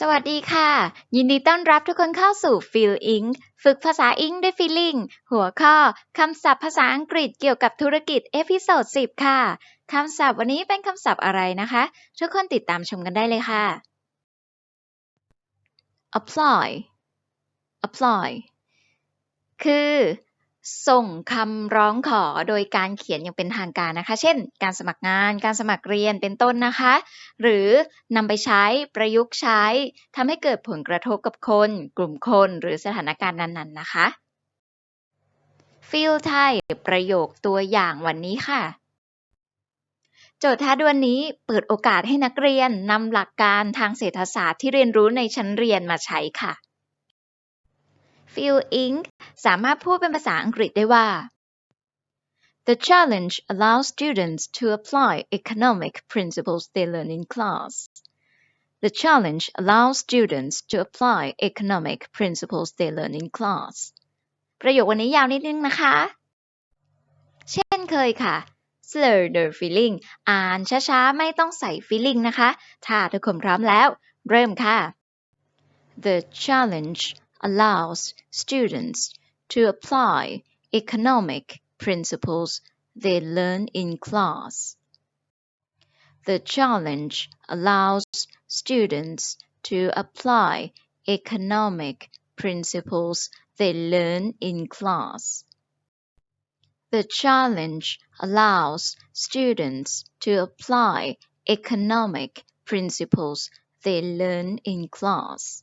สวัสดีค่ะ ยินดีต้อนรับทุกคนเข้าสู่ Feel Ink ฝึกภาษาอิงด้วย Feeling หัวข้อคำศัพท์ภาษาอังกฤษเกี่ยวกับธุรกิจเอพิโซด10 ค่ะ คำศัพท์วันนี้เป็นคำศัพท์อะไรนะคะ ทุกคนติดตามชมกันได้เลยค่ะ apply apply คือ ส่งคำร้องขอโดยการเขียนอย่างเป็นทางการนะคะ เช่น การสมัครงาน การสมัครเรียนเป็นต้นนะคะ หรือนำไปใช้ประยุกต์ใช้ทำให้เกิดผลกระทบกับคน กลุ่มคน หรือสถานการณ์นั้นๆนะคะฟิลไทยประโยคตัวอย่างวันนี้ค่ะโจทย์ท้าดวนนี้เปิดโอกาสให้นักเรียนนำหลักการทางเศรษฐศาสตร์ที่เรียนรู้ในชั้นเรียนมาใช้ค่ะ f i l Ink สามารถพูดเป็นภาษาอังกฤษได้ว่า The challenge allows students to apply economic principles they learn in class. The challenge allows students to apply economic principles they learn in class. ประโยควันนี้ยาวนิดนึงนะคะ เช่นเคยค่ะ slow the feeling อ่านช้าๆ ไม่ต้องใส่ feeling นะคะ ถ้าทุกคนพร้อมแล้ว เริ่มค่ะ The challenge allows students to apply economic principles they learn in class. The challenge allows students to apply economic principles they learn in class. The challenge allows students to apply economic principles they learn in class.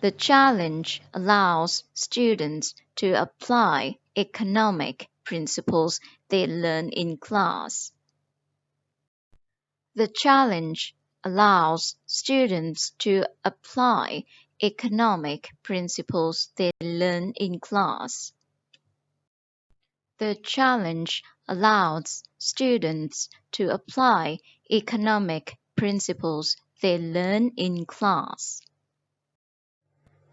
The challenge allows students to apply economic principles they learn in class. The challenge allows students to apply economic principles they learn in class. The challenge allows students to apply economic principles they learn in class.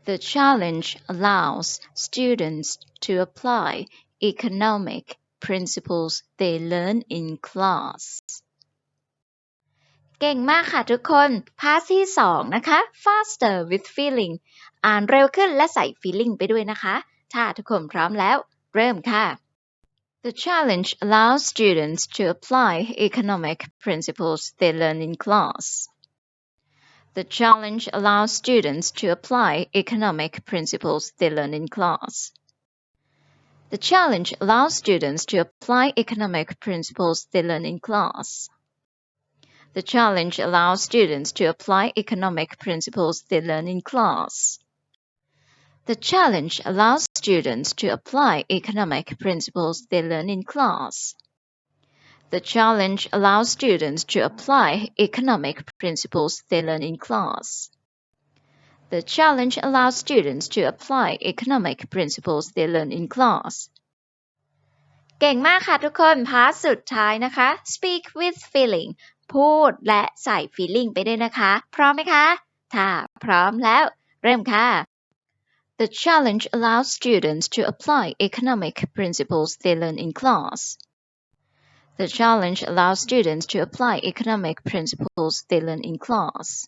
The challenge allows students to apply economic principles they learn in class เก่งมากค่ะทุกคน พาร์ทที่สองนะคะ faster with feeling อ่านเร็วขึ้นและใส่ feeling ไปด้วยนะคะ ถ้าทุกคนพร้อมแล้ว เริ่มค่ะ The challenge allows students to apply economic principles they learn in class. The challenge allows students to apply economic principles they learn in class. The challenge allows students to apply economic principles they learn in class. The challenge allows students to apply economic principles they learn in class. The challenge allows students to apply economic principles they learn in class. The challenge allows students to apply economic principles they learn in class. The challenge allows students to apply economic principles they learn in class. เก่งมากค่ะทุกคน พาร์ทสุดท้ายนะคะ speak with feeling พูดและใส่ feeling ไปด้วยนะคะ พร้อมไหมคะ ถ้าพร้อมแล้ว เริ่มค่ะ The challenge allows students to apply economic principles they learn in class. The challenge allows students to apply economic principles they learn in class.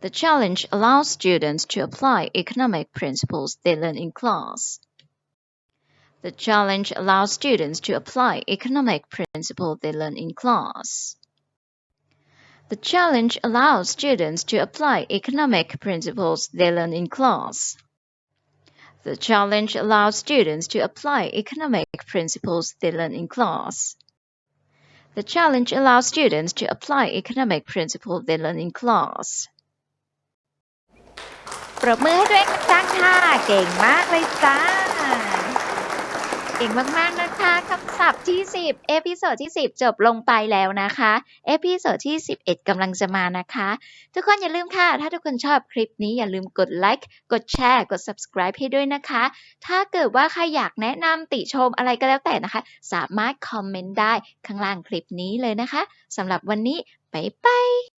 The challenge allows students to apply economic principles they learn in class. The challenge allows students to apply economic principles they learn in class. The challenge allows students to apply economic principles they learn in class. The challenge allows students to apply economic principles they learn in class. The challenge allows students to apply economic principles they learn in class. ปรบมือให้ตัวเองจังค่ะ เก่งมากเลยจ้าเก่งมากๆนะ คะคำศัพท์ที่ 10 เอพิโซดที่ 10 จบลงไปแล้วนะคะ เอพิโซดที่ 11กำลังจะมานะคะ ทุกคนอย่าลืมค่ะ ถ้าทุกคนชอบคลิปนี้อย่าลืมกดไลค์ กดแชร์ กด subscribe ให้ด้วยนะคะ ถ้าเกิดว่าใครอยากแนะนำติชมอะไรก็แล้วแต่นะคะ สามารถคอมเมนต์ได้ข้างล่างคลิปนี้เลยนะคะสำหรับวันนี้ บ๊ายบาย